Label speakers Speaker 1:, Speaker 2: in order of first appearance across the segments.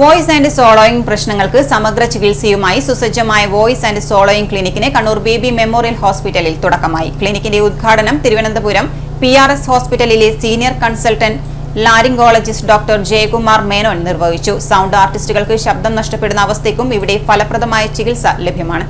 Speaker 1: Voice and സോളോയിങ് പ്രശ്നങ്ങൾക്ക് സമഗ്ര ചികിത്സയുമായി സുസജ്ജമായ വോയിസ് ആൻഡ് സോളോയിങ് ക്ലിനിക്കിന് കണ്ണൂർ ബേബി മെമ്മോറിയൽ ഹോസ്പിറ്റലിൽ തുടക്കമായി. ക്ലിനിക്കിന്റെ ഉദ്ഘാടനം തിരുവനന്തപുരം പി ആർ എസ് ഹോസ്പിറ്റലിലെ senior consultant laryngologist doctor Jayakumar Menon നിർവഹിച്ചു. സൗണ്ട് ആർട്ടിസ്റ്റുകൾക്ക് ശബ്ദം നഷ്ടപ്പെടുന്ന അവസ്ഥയ്ക്കും ഇവിടെ ഫലപ്രദമായ ചികിത്സ ലഭ്യമാണ്.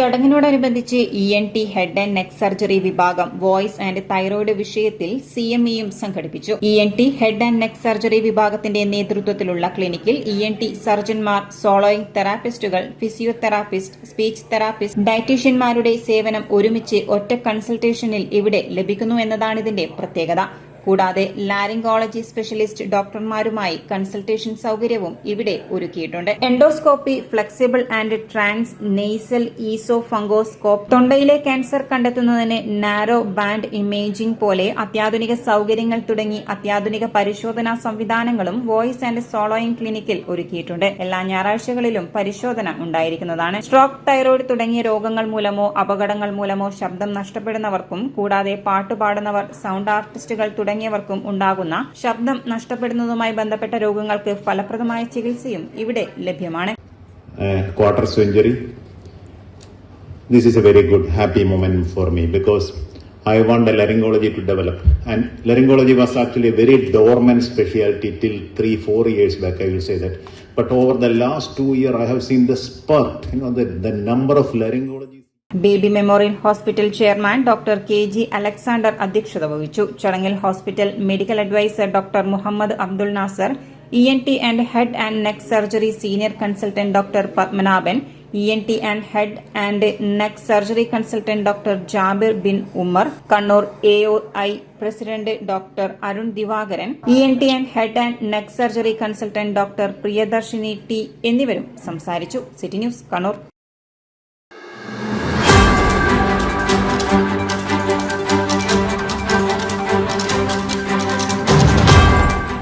Speaker 1: ചടങ്ങിനോടനുബന്ധിച്ച് E N T head and neck surgery വിഭാഗം വോയിസ് ആൻഡ് തൈറോയ്ഡ് വിഷയത്തിൽ സി എം ഇയും സംഘടിപ്പിച്ചു. E N T head and neck surgery വിഭാഗത്തിന്റെ നേതൃത്വത്തിലുള്ള ക്ലിനിക്കിൽ ഇ എൻ ടി സർജൻമാർ സോളോയിങ് തെറാപ്പിസ്റ്റുകൾ ഫിസിയോതെറാപ്പിസ്റ്റ് സ്പീച്ച് തെറാപ്പിസ്റ്റ് ഡയറ്റീഷ്യന്മാരുടെ സേവനം ഒരുമിച്ച് ഒറ്റ കൺസൾട്ടേഷനിൽ ഇവിടെ ലഭിക്കുന്നു എന്നതാണ് ഇതിന്റെ പ്രത്യേകത. കൂടാതെ ലാരിംഗോളജി സ്പെഷ്യലിസ്റ്റ് ഡോക്ടർമാരുമായി കൺസൾട്ടേഷൻ സൗകര്യവും ഇവിടെ ഒരുക്കിയിട്ടുണ്ട്. Endoscopy flexible and transnasal oesophagoscope തൊണ്ടയിലെ cancer കണ്ടെത്തുന്നതിന് നാരോ ബാൻഡ് ഇമേജിംഗ് പോലെ അത്യാധുനിക സൗകര്യങ്ങൾ തുടങ്ങി അത്യാധുനിക പരിശോധനാ സംവിധാനങ്ങളും വോയിസ് ആൻഡ് സോളോയിങ് ക്ലിനിക്കിൽ ഒരുക്കിയിട്ടുണ്ട്. എല്ലാ ഞായറാഴ്ചകളിലും പരിശോധന ഉണ്ടായിരിക്കുന്നതാണ്. സ്ട്രോക്ക് തൈറോയ്ഡ് തുടങ്ങിയ രോഗങ്ങൾ മൂലമോ അപകടങ്ങൾ മൂലമോ ശബ്ദം നഷ്ടപ്പെടുന്നവർക്കും കൂടാതെ പാട്ടുപാടുന്നവർ സൗണ്ട് ആർട്ടിസ്റ്റുകൾ തുടങ്ങിയവർക്കും ഉണ്ടാകുന്ന ശബ്ദം നഷ്ടപ്പെടുന്നതുമായി ബന്ധപ്പെട്ട രോഗങ്ങൾക്ക് ഫലപ്രദമായ ചികിത്സയും ഇവിടെ ലഭ്യമാണ്
Speaker 2: quarter century. This is a very good, happy moment for me because I want the laryngology to develop. And laryngology was actually a very dormant specialty till three, four years back, I will say that. But over the last two years, I have seen the spurt, you know, the, the number of laryngology.
Speaker 1: Baby memorial hospital chairman doctor K G Alexander അധ്യക്ഷത വഹിച്ചു. ചടങ്ങിൽ hospital medical adviser doctor Muhammad Abdul Nasser E N T and head and neck surgery senior consultant doctor Padmanabhan E N T and head and neck surgery consultant doctor Jabir bin Umar Kannur A O I president doctor Arun Divakaran E N T and head and neck surgery consultant doctor Priyadarshini T എന്നിവരും സംസാരിച്ചു. City news Kannur.